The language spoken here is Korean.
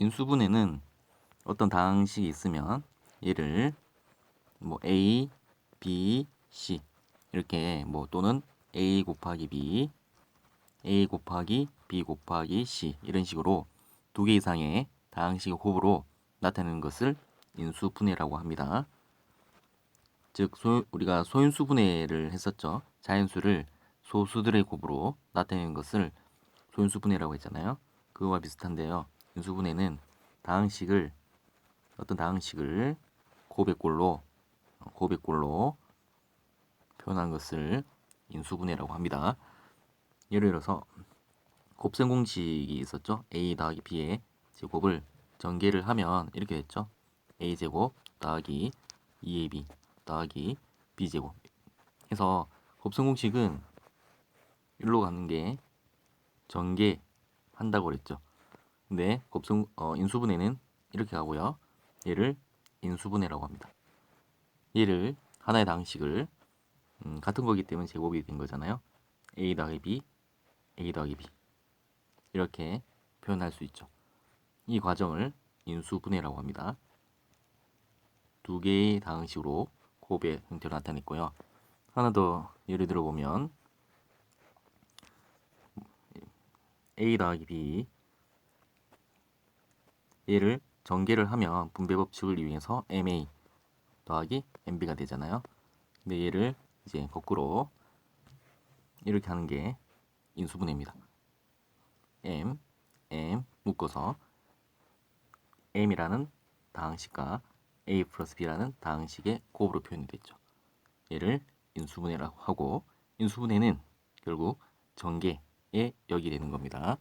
인수분해는 어떤 다항식이 있으면 얘를 뭐 a, b, c 이렇게 뭐 또는 a 곱하기 b, a 곱하기 b 곱하기 c 이런 식으로 두 개 이상의 다항식의 곱으로 나타내는 것을 인수분해라고 합니다. 즉 소, 우리가 소인수분해를 했었죠. 자연수를 소수들의 곱으로 나타내는 것을 소인수분해라고 했잖아요. 그거와 비슷한데요. 인수분해는 다항식을 어떤 다항식을 꼴로 어, 꼴로 표현한 것을 인수분해라고 합니다. 예를 들어서 곱셈 공식이 있었죠. a 더하기 b의 제곱을 전개를 하면 이렇게 됐죠. a 제곱 더하기 2ab 더하기 b 제곱 해서 곱셈 공식은 일로 가는 게 전개 한다고 그랬죠. 근데 곱셈 어, 인수분해는 이렇게 가고요. 얘를 인수분해라고 합니다. 얘를 하나의 다항식을 음, 같은 거기 때문에 제곱이 된 거잖아요. a 더하기 b, a 더하기 b 이렇게 표현할 수 있죠. 이 과정을 인수분해라고 합니다. 두 개의 다항식으로 곱의 형태로 나타냈고요. 하나 더 예를 들어 보면 a 더하기 b 얘를 전개를 하면 분배 법칙을 이용해서 ma 더하기 mb가 되잖아요. 근데 얘를 이제 거꾸로 이렇게 하는 게 인수분해입니다. m, m 묶어서 m이라는 다항식과 a 플러스 b라는 다항식의 곱으로 표현이 됐죠. 얘를 인수분해라고 하고 인수분해는 결국 전개의 역이 되는 겁니다.